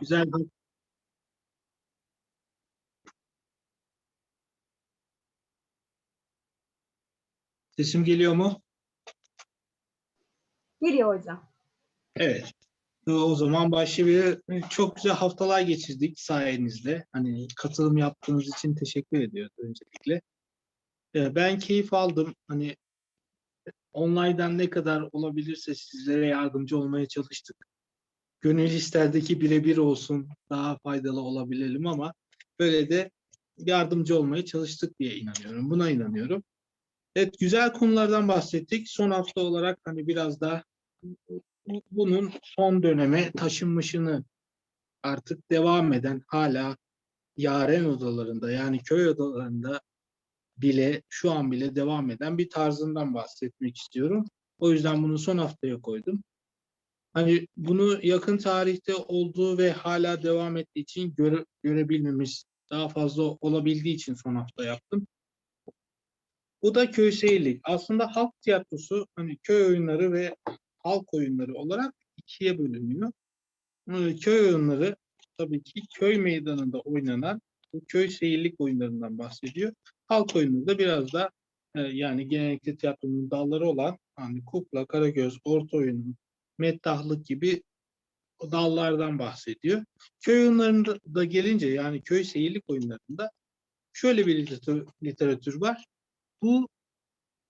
Güzel Sesim geliyor mu? Geliyor hocam. Evet. O zaman başlayabilir. Çok güzel haftalar geçirdik sayenizde. Hani katılım yaptığınız için teşekkür ediyoruz öncelikle. Ee, Ben keyif aldım. Hani online'dan ne kadar olabilirse sizlere yardımcı olmaya çalıştık. Gönül isterdeki birebir olsun, daha faydalı olabilelim ama böyle de yardımcı olmaya çalıştık diye inanıyorum. Buna inanıyorum. Evet, güzel konulardan bahsettik. Son hafta olarak hani biraz bu- bunun son döneme taşınmışını artık devam eden hala yaren odalarında yani köy odalarında bile şu an bile devam eden bir tarzından bahsetmek istiyorum. O yüzden bunu son haftaya koydum. Hani bunu yakın tarihte olduğu ve hala devam ettiği için göre, görebilmemiz daha fazla olabildiği için son hafta yaptım. Bu da köy seyirlik. Aslında halk tiyatrosu hani köy oyunları ve halk oyunları olarak ikiye bölünüyor. Ee, Köy oyunları tabii ki köy meydanında oynanan bu köy seyirlik oyunlarından bahsediyor. Halk oyunları da biraz da e, yani genellikle tiyatronun dalları olan hani kukla, karagöz, orta oyunu, meddahlık gibi dallardan bahsediyor. Köy oyunlarında da gelince yani köy seyirlik oyunlarında şöyle bir literatür, literatür var. Bu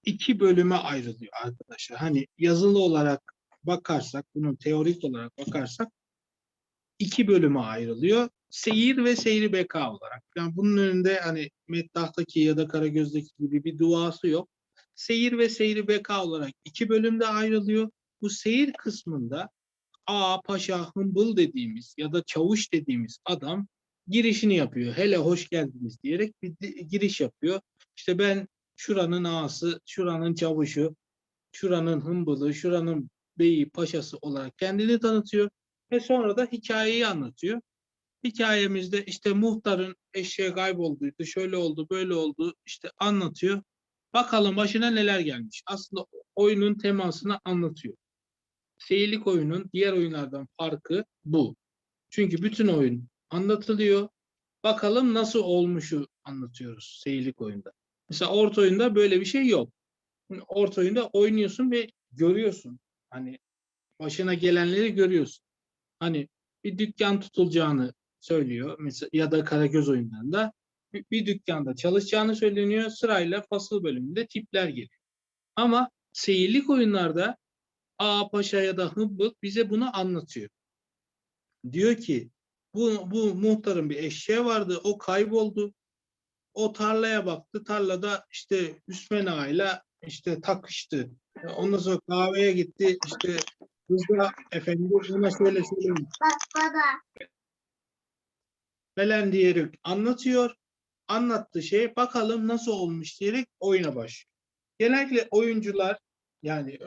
iki bölüme ayrılıyor arkadaşlar. Hani yazılı olarak bakarsak, bunun teorik olarak bakarsak iki bölüme ayrılıyor. Seyir ve seyri beka olarak. Yani bunun önünde hani Meddah'taki ya da Karagöz'deki gibi bir duası yok. Seyir ve seyri beka olarak iki bölümde ayrılıyor. Bu seyir kısmında A, paşa, hımbıl dediğimiz ya da çavuş dediğimiz adam girişini yapıyor. Hele hoş geldiniz diyerek bir giriş yapıyor. İşte ben şuranın ağası, şuranın çavuşu, şuranın hımbılı, şuranın beyi, paşası olarak kendini tanıtıyor ve sonra da hikayeyi anlatıyor. Hikayemizde işte muhtarın eşeği kaybolduydu, şöyle oldu, böyle oldu işte anlatıyor. Bakalım başına neler gelmiş. Aslında oyunun temasını anlatıyor. Seyirlik oyunun diğer oyunlardan farkı bu. Çünkü bütün oyun anlatılıyor. Bakalım nasıl olmuşu anlatıyoruz seyirlik oyunda. Mesela orta oyunda böyle bir şey yok. Orta oyunda oynuyorsun ve görüyorsun. Hani başına gelenleri görüyorsun. Hani bir dükkan tutulacağını söylüyor. Mesela ya da Karagöz oyunlarında bir, bir dükkanda çalışacağını söyleniyor. Sırayla fasıl bölümünde tipler geliyor. Ama seyirlik oyunlarda A Paşa ya da Hıbbık bize bunu anlatıyor. Diyor ki bu, bu muhtarın bir eşeği vardı. O kayboldu. O tarlaya baktı. Tarlada işte Hüsmen Ağa'yla işte takıştı. Ondan sonra kahveye gitti. İşte kızla efendim ona şöyle söylemiş Bak baba. falan diyerek anlatıyor. Anlattığı şey bakalım nasıl olmuş diyerek oyuna başlıyor. Genellikle oyuncular yani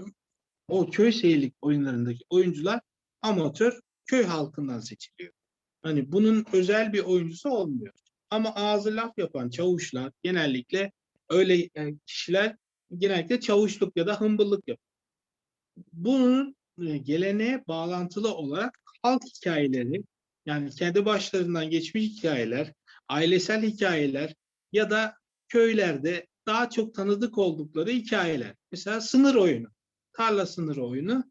o köy seyirlik oyunlarındaki oyuncular amatör köy halkından seçiliyor. Hani bunun özel bir oyuncusu olmuyor. Ama ağzı laf yapan çavuşlar genellikle öyle kişiler genellikle çavuşluk ya da hımbıllık yapıyor. Bunun e, geleneğe bağlantılı olarak halk hikayeleri yani kendi başlarından geçmiş hikayeler, ailesel hikayeler ya da köylerde daha çok tanıdık oldukları hikayeler. Mesela sınır oyunu, tarla sınırı oyunu.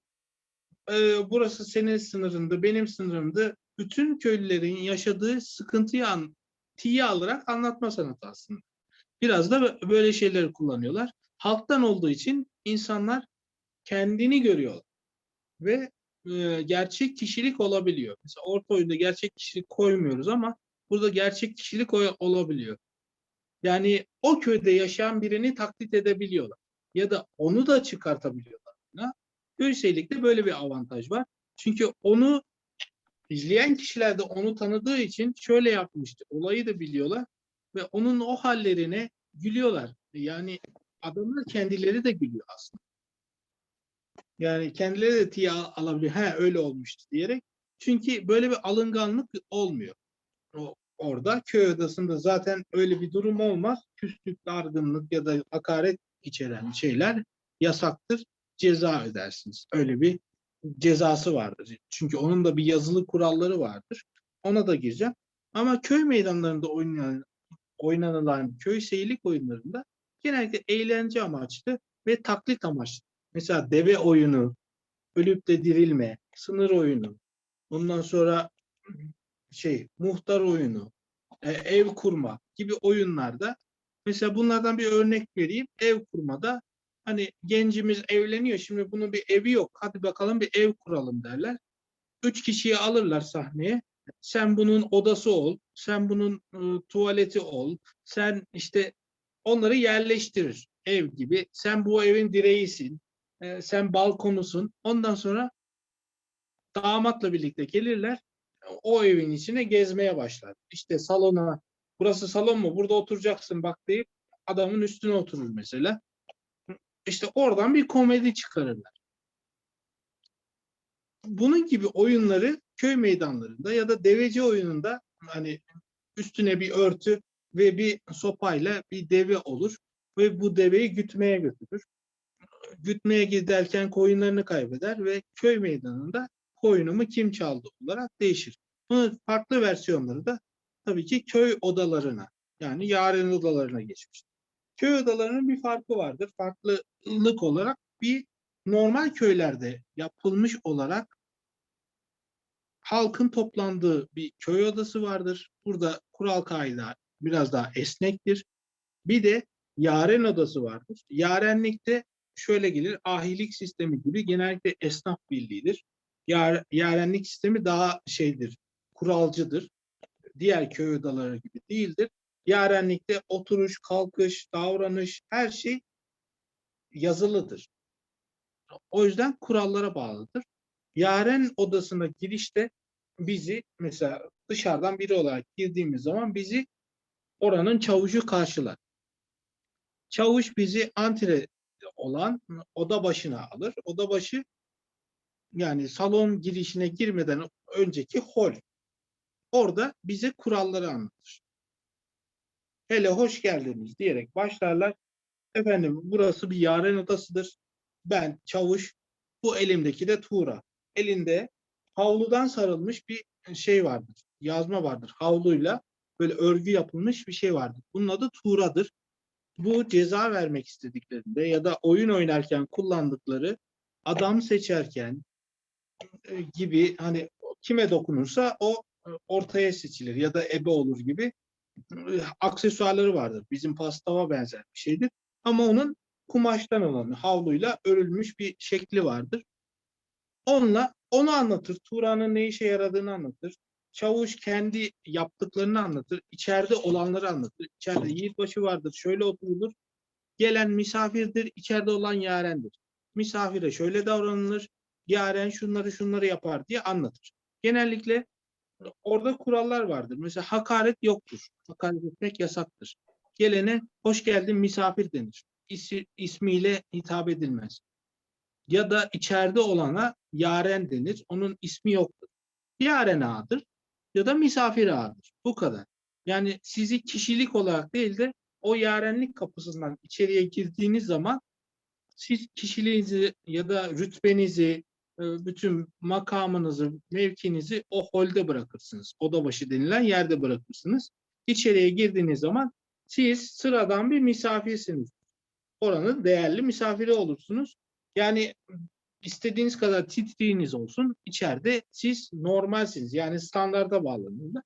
Ee, burası senin sınırındı, benim sınırımdı. Bütün köylülerin yaşadığı sıkıntıyı an, tiye alarak anlatma sanatı aslında. Biraz da bö- böyle şeyleri kullanıyorlar. Halktan olduğu için insanlar kendini görüyorlar ve e, gerçek kişilik olabiliyor. Mesela orta oyunda gerçek kişilik koymuyoruz ama burada gerçek kişilik olabiliyor. Yani o köyde yaşayan birini taklit edebiliyorlar. Ya da onu da çıkartabiliyorlar. Köyseylikte böyle bir avantaj var. Çünkü onu izleyen kişiler de onu tanıdığı için şöyle yapmıştı. Olayı da biliyorlar ve onun o hallerine gülüyorlar. Yani adamlar kendileri de gülüyor aslında. Yani kendileri de tiye al- alabiliyor. He öyle olmuştu diyerek. Çünkü böyle bir alınganlık olmuyor. O, orada köy odasında zaten öyle bir durum olmaz. Küslük, dargınlık ya da hakaret içeren şeyler yasaktır. Ceza ödersiniz. Öyle bir cezası vardır. Çünkü onun da bir yazılı kuralları vardır. Ona da gireceğim. Ama köy meydanlarında oynanan, oynanılan köy seyirlik oyunlarında genellikle eğlence amaçlı ve taklit amaçlı. Mesela deve oyunu, ölüp de dirilme, sınır oyunu, ondan sonra şey muhtar oyunu, e, ev kurma gibi oyunlarda mesela bunlardan bir örnek vereyim. Ev kurmada hani gencimiz evleniyor şimdi bunun bir evi yok. Hadi bakalım bir ev kuralım derler. Üç kişiyi alırlar sahneye. Sen bunun odası ol, sen bunun e, tuvaleti ol, sen işte onları yerleştirir ev gibi. Sen bu evin direğisin, e, sen balkonusun. Ondan sonra damatla birlikte gelirler. O evin içine gezmeye başlar. İşte salona, burası salon mu? Burada oturacaksın bak deyip adamın üstüne oturur mesela. İşte oradan bir komedi çıkarırlar. Bunun gibi oyunları köy meydanlarında ya da deveci oyununda hani üstüne bir örtü ve bir sopayla bir deve olur ve bu deveyi gütmeye götürür. Gütmeye giderken koyunlarını kaybeder ve köy meydanında koyunumu kim çaldı olarak değişir. Bunun farklı versiyonları da tabii ki köy odalarına yani yaren odalarına geçmiştir. Köy odalarının bir farkı vardır. Farklılık olarak bir normal köylerde yapılmış olarak halkın toplandığı bir köy odası vardır. Burada kural kaide biraz daha esnektir. Bir de yaren odası vardır. Yarenlikte şöyle gelir, ahilik sistemi gibi genellikle esnaf birliğidir. Yar, yarenlik sistemi daha şeydir, kuralcıdır. Diğer köy odaları gibi değildir. Yarenlikte oturuş, kalkış, davranış her şey yazılıdır. O yüzden kurallara bağlıdır. Yaren odasına girişte bizi mesela dışarıdan biri olarak girdiğimiz zaman bizi oranın çavuşu karşılar. Çavuş bizi antre olan oda başına alır. Oda başı yani salon girişine girmeden önceki hol. Orada bize kuralları anlatır. Hele hoş geldiniz diyerek başlarlar. Efendim burası bir yaren odasıdır. Ben çavuş, bu elimdeki de Tuğra. Elinde havludan sarılmış bir şey vardır. Yazma vardır. Havluyla böyle örgü yapılmış bir şey vardır. Bunun adı Tuğra'dır. Bu ceza vermek istediklerinde ya da oyun oynarken kullandıkları adam seçerken e, gibi hani kime dokunursa o e, ortaya seçilir ya da ebe olur gibi aksesuarları vardır. Bizim pastava benzer bir şeydir. Ama onun kumaştan olan havluyla örülmüş bir şekli vardır. Onunla onu anlatır. Tuğra'nın ne işe yaradığını anlatır. Çavuş kendi yaptıklarını anlatır. İçeride olanları anlatır. İçeride yiğitbaşı vardır. Şöyle oturulur. Gelen misafirdir. içeride olan yarendir. Misafire şöyle davranılır. Yaren şunları şunları yapar diye anlatır. Genellikle orada kurallar vardır. Mesela hakaret yoktur. Hakaret etmek yasaktır. Gelene hoş geldin misafir denir. İsi, ismiyle hitap edilmez. Ya da içeride olana yaren denir. Onun ismi yoktur. Yaren ağadır ya da misafir ağadır. Bu kadar. Yani sizi kişilik olarak değil de o yarenlik kapısından içeriye girdiğiniz zaman siz kişiliğinizi ya da rütbenizi, bütün makamınızı, mevkinizi o holde bırakırsınız. Oda başı denilen yerde bırakırsınız. İçeriye girdiğiniz zaman siz sıradan bir misafirsiniz. Oranın değerli misafiri olursunuz. Yani istediğiniz kadar titriğiniz olsun. içeride siz normalsiniz. Yani standarda bağlanında.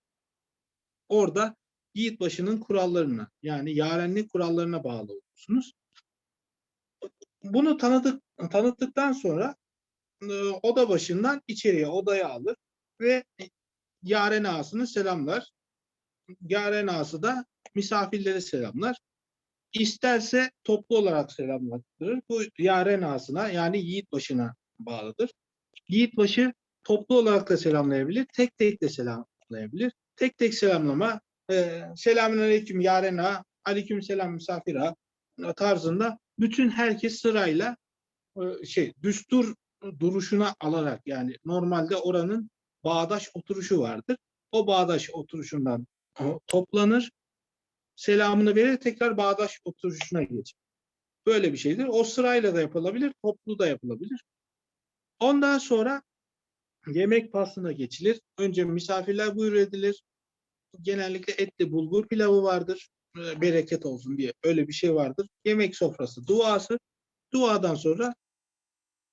Orada yiğit başının kurallarına yani yarenlik kurallarına bağlı olursunuz. Bunu tanıdık, tanıttıktan sonra e, oda başından içeriye odaya alır ve yaren ağasını selamlar. Yaren ağası da misafirleri selamlar. İsterse toplu olarak selamlattırır. Bu yaren ağasına yani yiğit başına bağlıdır. Yiğit başı toplu olarak da selamlayabilir, tek tek de selamlayabilir. Tek tek selamlama, e, selamün aleyküm yaren ağa, aleyküm selam misafir ağa tarzında bütün herkes sırayla e, şey düstur duruşuna alarak yani normalde oranın bağdaş oturuşu vardır. O bağdaş oturuşundan toplanır selamını verir tekrar bağdaş oturuşuna geçer. Böyle bir şeydir. O sırayla da yapılabilir, toplu da yapılabilir. Ondan sonra yemek faslına geçilir. Önce misafirler buyur edilir. Genellikle etli bulgur pilavı vardır. Ee, Bereket olsun diye öyle bir şey vardır. Yemek sofrası, duası. Duadan sonra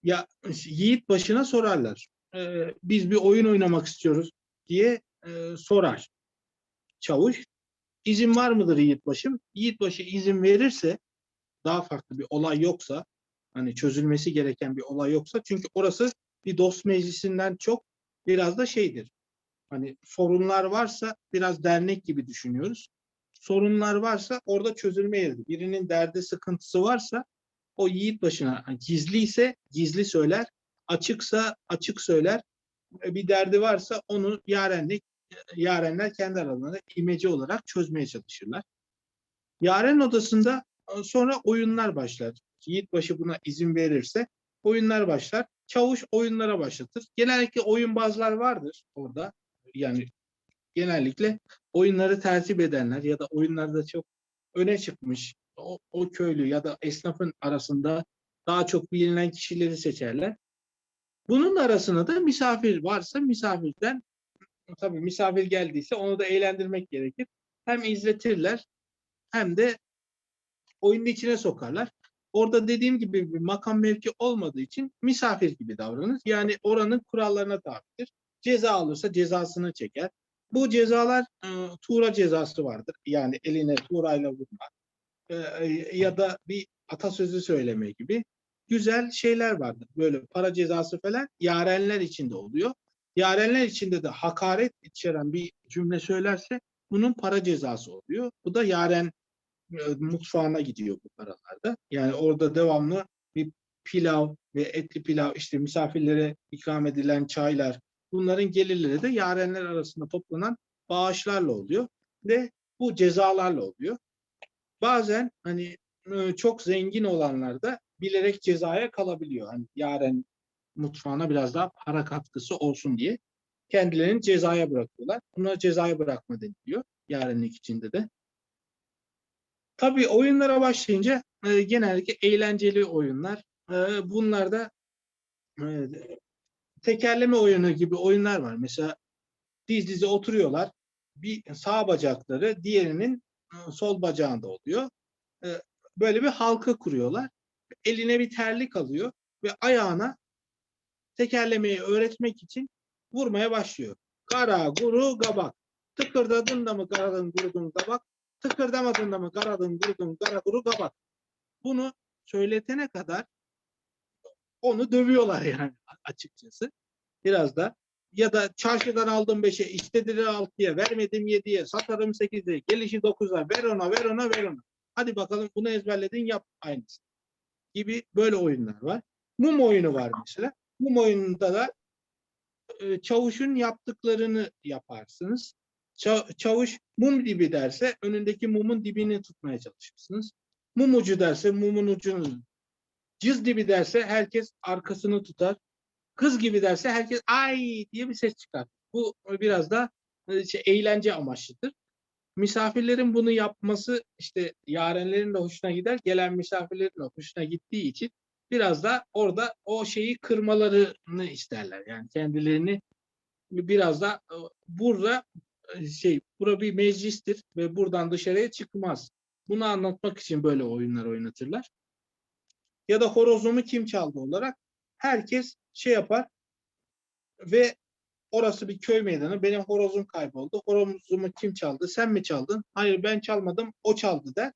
ya yiğit başına sorarlar. Ee, biz bir oyun oynamak istiyoruz diye e, sorar. Çavuş izin var mıdır Yiğitbaşım? Yiğitbaşı izin verirse daha farklı bir olay yoksa hani çözülmesi gereken bir olay yoksa çünkü orası bir dost meclisinden çok biraz da şeydir. Hani sorunlar varsa biraz dernek gibi düşünüyoruz. Sorunlar varsa orada çözülme yeridir. Birinin derdi sıkıntısı varsa o yiğit başına hani gizliyse gizli söyler, açıksa açık söyler. E, Bir derdi varsa onu yarenlik yarenler kendi aralarında imece olarak çözmeye çalışırlar. Yaren odasında e, sonra oyunlar başlar. Yiğitbaşı buna izin verirse oyunlar başlar. Çavuş oyunlara başlatır. Genellikle oyunbazlar vardır orada. Yani genellikle oyunları tertip edenler ya da oyunlarda çok öne çıkmış o, o köylü ya da esnafın arasında daha çok bilinen kişileri seçerler. Bunun arasına da misafir varsa misafirden tabii misafir geldiyse onu da eğlendirmek gerekir. Hem izletirler hem de oyunun içine sokarlar. Orada dediğim gibi bir makam mevki olmadığı için misafir gibi davranır. Yani oranın kurallarına tabidir. Ceza alırsa cezasını çeker. Bu cezalar e, tuğra cezası vardır. Yani eline tuğrayla vurma. E, e, ya da bir atasözü söyleme gibi güzel şeyler vardır. Böyle para cezası falan yarenler içinde oluyor. Yarenler içinde de hakaret içeren bir cümle söylerse bunun para cezası oluyor. Bu da yaren e, mutfağına gidiyor bu paralarda. Yani orada devamlı bir pilav ve etli pilav işte misafirlere ikram edilen çaylar bunların gelirleri de yarenler arasında toplanan bağışlarla oluyor ve bu cezalarla oluyor. Bazen hani çok zengin olanlar da bilerek cezaya kalabiliyor. Hani yaren mutfağına biraz daha para katkısı olsun diye kendilerini cezaya bırakıyorlar. Buna cezaya bırakma deniliyor yarenlik içinde de. Tabii oyunlara başlayınca e, genellikle eğlenceli oyunlar. E, bunlarda e, tekerleme oyunu gibi oyunlar var. Mesela diz dize oturuyorlar. Bir sağ bacakları diğerinin sol bacağında oluyor. Böyle bir halka kuruyorlar. Eline bir terlik alıyor ve ayağına tekerlemeyi öğretmek için vurmaya başlıyor. Kara, guru, gabak. Tıkırdadın da mı karadın, gurudun, gabak? Tıkırdamadın da mı karadın, gurudun, kara, guru, gabak? Bunu söyletene kadar onu dövüyorlar yani açıkçası. Biraz da ya da çarşıdan aldım 5'e, istediler 6'ya, vermedim 7'ye, satarım 8'e, gelişi 9'a, ver ona, ver ona, ver ona. Hadi bakalım bunu ezberledin yap aynısı. Gibi böyle oyunlar var. Mum oyunu var mesela. Mum oyununda da e, çavuşun yaptıklarını yaparsınız. Ça- çavuş mum dibi derse önündeki mumun dibini tutmaya çalışırsınız. Mum ucu derse mumun ucunu. Cız dibi derse herkes arkasını tutar. Kız gibi derse herkes ay diye bir ses çıkar. Bu biraz da e, şey, eğlence amaçlıdır. Misafirlerin bunu yapması işte yarenlerin de hoşuna gider, gelen misafirlerin de hoşuna gittiği için biraz da orada o şeyi kırmalarını isterler. Yani kendilerini biraz da e, burada e, şey bura bir meclistir ve buradan dışarıya çıkmaz. Bunu anlatmak için böyle oyunlar oynatırlar. Ya da horozumu kim çaldı olarak herkes şey yapar ve orası bir köy meydanı. Benim horozum kayboldu. Horozumu kim çaldı? Sen mi çaldın? Hayır ben çalmadım. O çaldı der.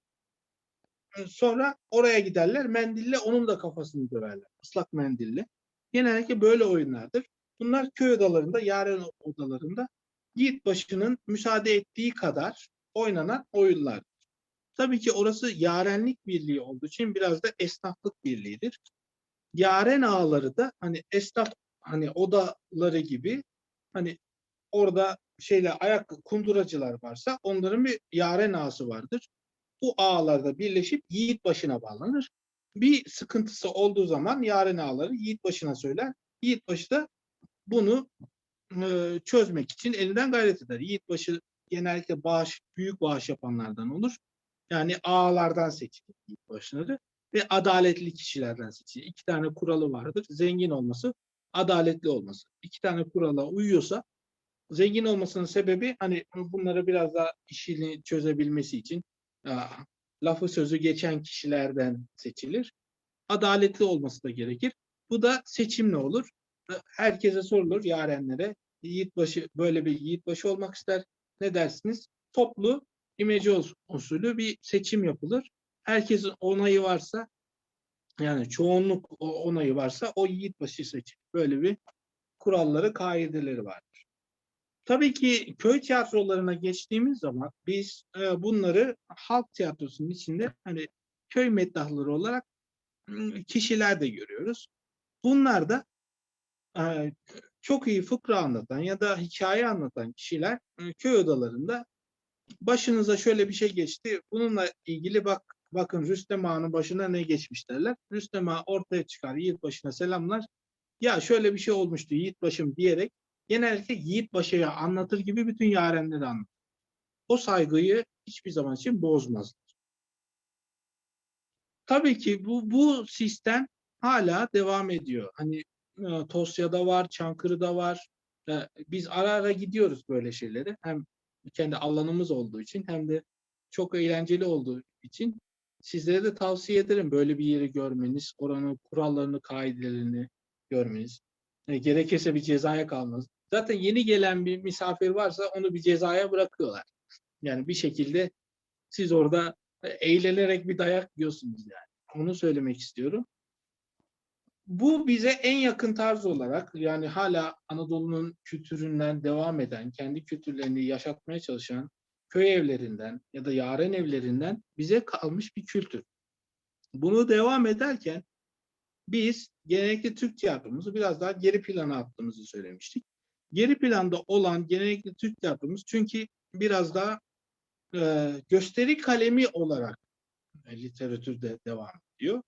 Sonra oraya giderler. Mendille onun da kafasını döverler. Islak mendille. Genellikle böyle oyunlardır. Bunlar köy odalarında, yaren odalarında yiğit başının müsaade ettiği kadar oynanan oyunlar. Tabii ki orası yarenlik birliği olduğu için biraz da esnaflık birliğidir. Yaren ağları da hani esnaf hani odaları gibi hani orada şeyle ayak kunduracılar varsa onların bir yaren ağası vardır. Bu ağlarda birleşip yiğit başına bağlanır. Bir sıkıntısı olduğu zaman yaren ağaları yiğit başına söyler. Yiğit başı da bunu e, çözmek için elinden gayret eder. Yiğit başı genellikle bağış, büyük bağış yapanlardan olur. Yani ağalardan seçilir yiğit başları ve adaletli kişilerden seçilir. İki tane kuralı vardır. Zengin olması, adaletli olması. İki tane kurala uyuyorsa zengin olmasının sebebi hani bunları biraz daha işini çözebilmesi için lafı sözü geçen kişilerden seçilir. Adaletli olması da gerekir. Bu da seçimle olur. Herkese sorulur yarenlere. Yiğitbaşı böyle bir yiğitbaşı olmak ister. Ne dersiniz? Toplu imece us- usulü bir seçim yapılır. Herkesin onayı varsa yani çoğunluk onayı varsa o yiğitbaşı seçilir. Böyle bir kuralları, kaideleri vardır. Tabii ki köy tiyatrolarına geçtiğimiz zaman biz e, bunları halk tiyatrosunun içinde hani köy meddahları olarak kişiler de görüyoruz. Bunlar da e, çok iyi fıkra anlatan ya da hikaye anlatan kişiler e, köy odalarında başınıza şöyle bir şey geçti. Bununla ilgili bak bakın Rüstem Ağa'nın başına ne geçmiş derler. Rüstem Ağa ortaya çıkar, Yiğit başına selamlar. Ya şöyle bir şey olmuştu Yiğit başım diyerek genellikle Yiğit başıya anlatır gibi bütün yarenleri anlatır. O saygıyı hiçbir zaman için bozmaz. Tabii ki bu bu sistem hala devam ediyor. Hani e, Tosya'da var, Çankırı'da var. E, Biz ara ara gidiyoruz böyle şeylere. Hem kendi alanımız olduğu için hem de çok eğlenceli olduğu için sizlere de tavsiye ederim böyle bir yeri görmeniz, oranın kurallarını, kaidelerini görmeniz. E, gerekirse bir cezaya kalmanız. Zaten yeni gelen bir misafir varsa onu bir cezaya bırakıyorlar. Yani bir şekilde siz orada e, eğlenerek bir dayak yiyorsunuz yani. Onu söylemek istiyorum. Bu bize en yakın tarz olarak yani hala Anadolu'nun kültüründen devam eden, kendi kültürlerini yaşatmaya çalışan köy evlerinden ya da yaren evlerinden bize kalmış bir kültür. Bunu devam ederken biz genellikle Türk tiyatromuzu biraz daha geri plana attığımızı söylemiştik. Geri planda olan genellikle Türk tiyatromuz çünkü biraz daha e, gösteri kalemi olarak e, literatürde devam ediyor.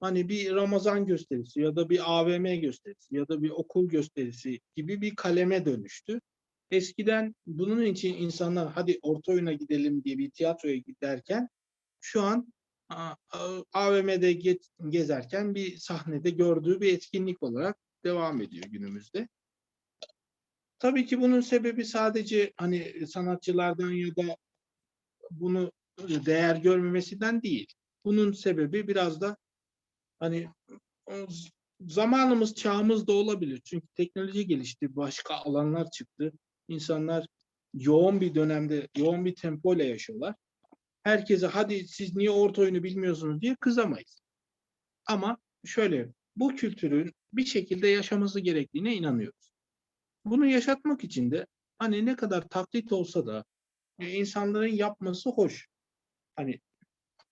Hani bir Ramazan gösterisi ya da bir AVM gösterisi ya da bir okul gösterisi gibi bir kaleme dönüştü. Eskiden bunun için insanlar hadi orta oyuna gidelim diye bir tiyatroya giderken şu an AVM'de ge- gezerken bir sahnede gördüğü bir etkinlik olarak devam ediyor günümüzde. Tabii ki bunun sebebi sadece hani sanatçılardan ya da bunu değer görmemesinden değil. Bunun sebebi biraz da hani zamanımız, çağımız da olabilir. Çünkü teknoloji gelişti, başka alanlar çıktı. İnsanlar yoğun bir dönemde, yoğun bir tempoyla yaşıyorlar. Herkese hadi siz niye orta oyunu bilmiyorsunuz diye kızamayız. Ama şöyle, bu kültürün bir şekilde yaşaması gerektiğine inanıyoruz. Bunu yaşatmak için de hani ne kadar taklit olsa da e, insanların yapması hoş. Hani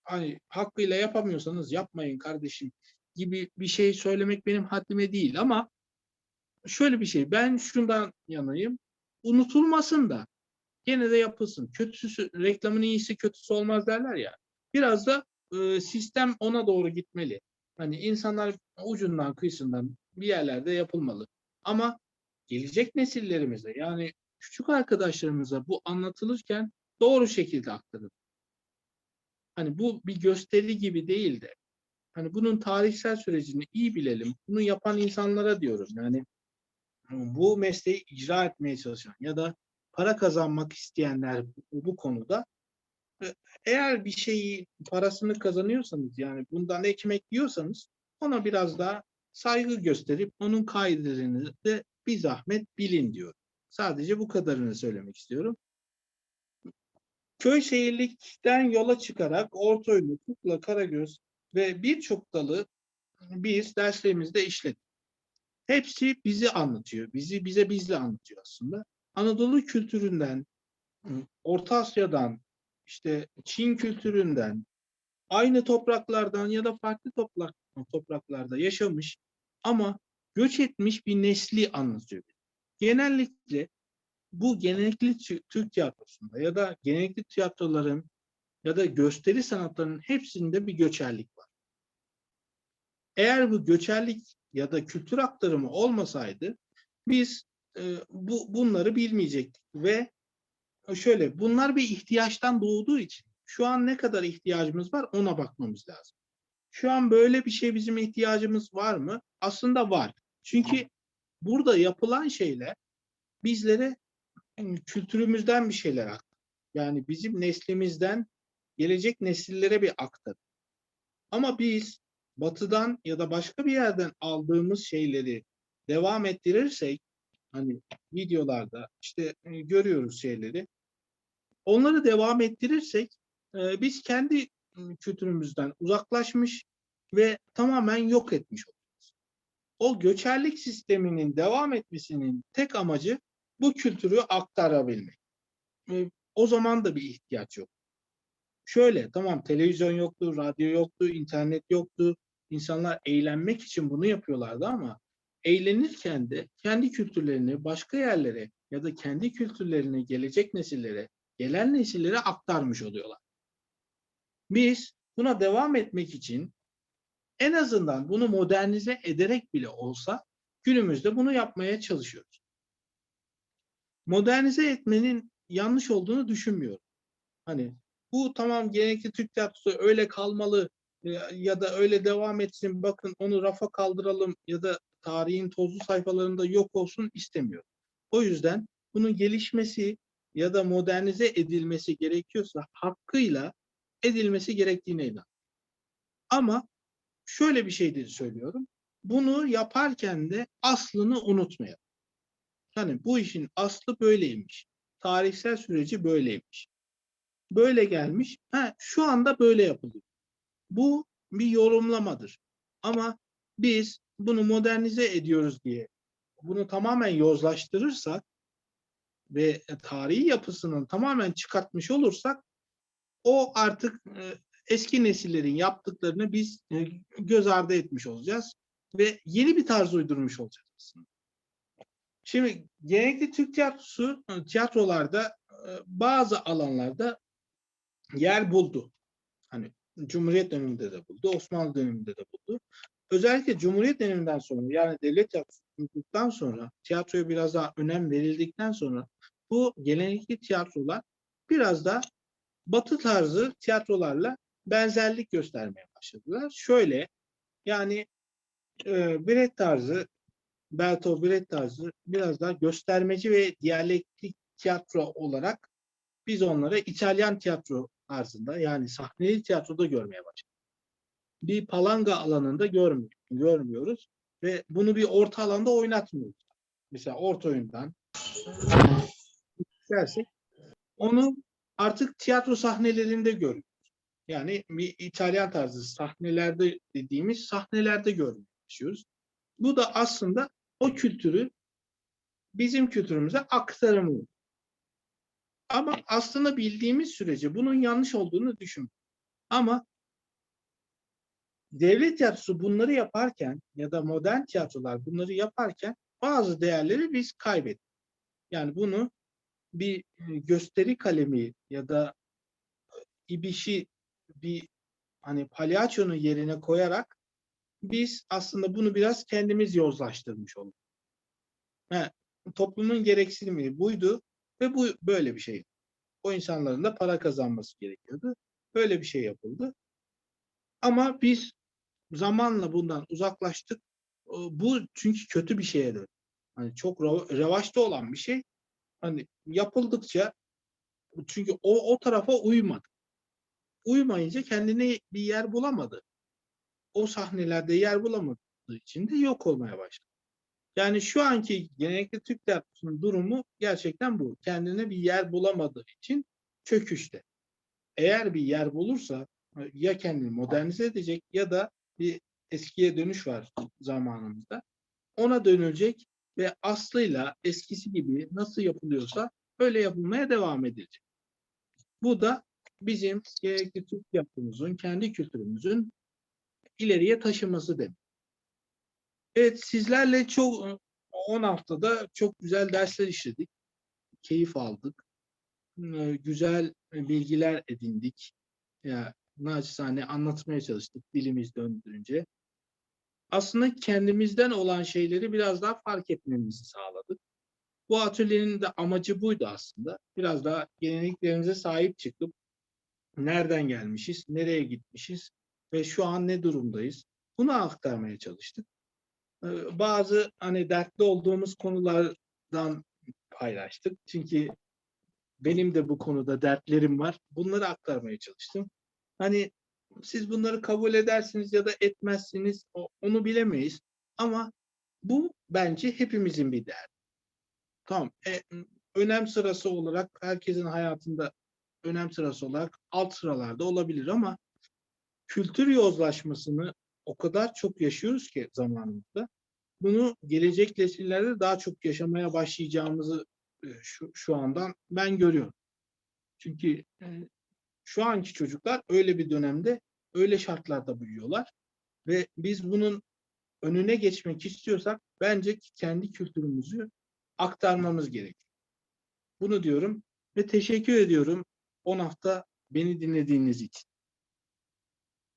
hani hakkıyla yapamıyorsanız yapmayın kardeşim gibi bir şey söylemek benim haddime değil ama şöyle bir şey ben şundan yanayım unutulmasın da gene de yapılsın. Kötüsü reklamın iyisi kötüsü olmaz derler ya. Biraz da e, sistem ona doğru gitmeli. Hani insanlar ucundan kıyısından bir yerlerde yapılmalı. Ama gelecek nesillerimize yani küçük arkadaşlarımıza bu anlatılırken doğru şekilde aktarılır. Hani bu bir gösteri gibi değil de hani bunun tarihsel sürecini iyi bilelim. Bunu yapan insanlara diyorum. Yani bu mesleği icra etmeye çalışan ya da para kazanmak isteyenler bu, konuda e, eğer bir şeyi parasını kazanıyorsanız yani bundan ekmek yiyorsanız ona biraz daha saygı gösterip onun kaidelerini de bir zahmet bilin diyor. Sadece bu kadarını söylemek istiyorum. Köy şehirlikten yola çıkarak Ortaoyunu, Kukla, Karagöz ve birçok dalı biz derslerimizde işledik. Hepsi bizi anlatıyor. Bizi bize bizle anlatıyor aslında. Anadolu kültüründen, Orta Asya'dan, işte Çin kültüründen, aynı topraklardan ya da farklı toprak, topraklarda yaşamış ama göç etmiş bir nesli anlatıyor. Genellikle bu genellikle Tü- Türk tiyatrosunda ya da genellikle tiyatroların ya da gösteri sanatlarının hepsinde bir göçerlik var. Eğer bu göçerlik ya da kültür aktarımı olmasaydı biz e, bu bunları bilmeyecektik ve şöyle bunlar bir ihtiyaçtan doğduğu için şu an ne kadar ihtiyacımız var ona bakmamız lazım. Şu an böyle bir şey bizim ihtiyacımız var mı? Aslında var. Çünkü burada yapılan şeyler bizlere yani kültürümüzden bir şeyler aktar. Yani bizim neslimizden gelecek nesillere bir aktar. Ama biz batıdan ya da başka bir yerden aldığımız şeyleri devam ettirirsek hani videolarda işte e, görüyoruz şeyleri. Onları devam ettirirsek e, biz kendi e, kültürümüzden uzaklaşmış ve tamamen yok etmiş oluruz. O göçerlik sisteminin devam etmesinin tek amacı bu kültürü aktarabilmek. E, o zaman da bir ihtiyaç yok. Şöyle tamam televizyon yoktu, radyo yoktu, internet yoktu. İnsanlar eğlenmek için bunu yapıyorlardı ama eğlenirken de kendi kültürlerini başka yerlere ya da kendi kültürlerini gelecek nesillere, gelen nesillere aktarmış oluyorlar. Biz buna devam etmek için en azından bunu modernize ederek bile olsa günümüzde bunu yapmaya çalışıyoruz. Modernize etmenin yanlış olduğunu düşünmüyorum. Hani bu tamam gelenekli Türk tiyatrosu öyle kalmalı ya da öyle devam etsin bakın onu rafa kaldıralım ya da tarihin tozlu sayfalarında yok olsun istemiyorum. O yüzden bunun gelişmesi ya da modernize edilmesi gerekiyorsa hakkıyla edilmesi gerektiğine inan. Ama şöyle bir şey de söylüyorum. Bunu yaparken de aslını unutmayalım. Hani bu işin aslı böyleymiş. Tarihsel süreci böyleymiş. Böyle gelmiş. Ha, şu anda böyle yapılıyor. Bu bir yorumlamadır. Ama biz bunu modernize ediyoruz diye bunu tamamen yozlaştırırsak ve tarihi yapısının tamamen çıkartmış olursak o artık e, eski nesillerin yaptıklarını biz e, göz ardı etmiş olacağız ve yeni bir tarz uydurmuş olacağız. Şimdi gelenekli Türk tiyatrosu e, tiyatrolarda bazı alanlarda yer buldu. Hani Cumhuriyet döneminde de buldu, Osmanlı döneminde de buldu. Özellikle Cumhuriyet döneminden sonra yani devlet tiyatrosundan sonra tiyatroya biraz daha önem verildikten sonra bu gelenekli tiyatrolar biraz da batı tarzı tiyatrolarla benzerlik göstermeye başladılar. Şöyle yani e, Brecht tarzı Bertolt Brecht tarzı biraz daha göstermeci ve diyalektik tiyatro olarak biz onları İtalyan tiyatro tarzında yani sahneli tiyatroda görmeye başladık. Bir palanga alanında görmüyor, görmüyoruz ve bunu bir orta alanda oynatmıyoruz. Mesela orta oyundan dersek onu artık tiyatro sahnelerinde görüyoruz. Yani bir İtalyan tarzı sahnelerde dediğimiz sahnelerde görmeye. Bu da aslında o kültürü bizim kültürümüze aktarımı. Ama aslında bildiğimiz sürece bunun yanlış olduğunu düşün. Ama devlet tiyatrosu bunları yaparken ya da modern tiyatrolar bunları yaparken bazı değerleri biz kaybettik. Yani bunu bir gösteri kalemi ya da ibişi bir hani palyaçonun yerine koyarak biz aslında bunu biraz kendimiz yozlaştırmış olduk. He, toplumun gereksinimi buydu ve bu böyle bir şey. O insanların da para kazanması gerekiyordu. Böyle bir şey yapıldı. Ama biz zamanla bundan uzaklaştık. Bu çünkü kötü bir şeye döndü. Hani çok revaçta olan bir şey. Hani yapıldıkça çünkü o, o tarafa uymadı. Uymayınca kendine bir yer bulamadı. O sahnelerde yer bulamadığı için de yok olmaya başladı. Yani şu anki genellikle Türk tiyatrosunun durumu gerçekten bu. Kendine bir yer bulamadığı için çöküşte. Eğer bir yer bulursa ya kendini modernize edecek ya da bir eskiye dönüş var zamanımızda. Ona dönülecek ve aslıyla eskisi gibi nasıl yapılıyorsa öyle yapılmaya devam edilecek. Bu da bizim gerekli Türk yapımızın, kendi kültürümüzün ileriye taşıması demek. Evet sizlerle çok 10 haftada çok güzel dersler işledik. Keyif aldık. Güzel bilgiler edindik. Ya naçizane anlatmaya çalıştık dilimiz döndürünce. Aslında kendimizden olan şeyleri biraz daha fark etmemizi sağladık. Bu atölyenin de amacı buydu aslında. Biraz daha geleneklerimize sahip çıkıp nereden gelmişiz, nereye gitmişiz ve şu an ne durumdayız bunu aktarmaya çalıştık. Bazı hani dertli olduğumuz konulardan paylaştık. Çünkü benim de bu konuda dertlerim var. Bunları aktarmaya çalıştım. Hani siz bunları kabul edersiniz ya da etmezsiniz onu bilemeyiz. Ama bu bence hepimizin bir derdi. Tamam. E, önem sırası olarak herkesin hayatında önem sırası olarak alt sıralarda olabilir ama kültür yozlaşmasını o kadar çok yaşıyoruz ki zamanımızda. Bunu gelecek nesillerde daha çok yaşamaya başlayacağımızı e, şu, şu andan ben görüyorum. Çünkü e, şu anki çocuklar öyle bir dönemde öyle şartlarda büyüyorlar ve biz bunun önüne geçmek istiyorsak bence kendi kültürümüzü aktarmamız gerekiyor. Bunu diyorum ve teşekkür ediyorum 10 hafta beni dinlediğiniz için.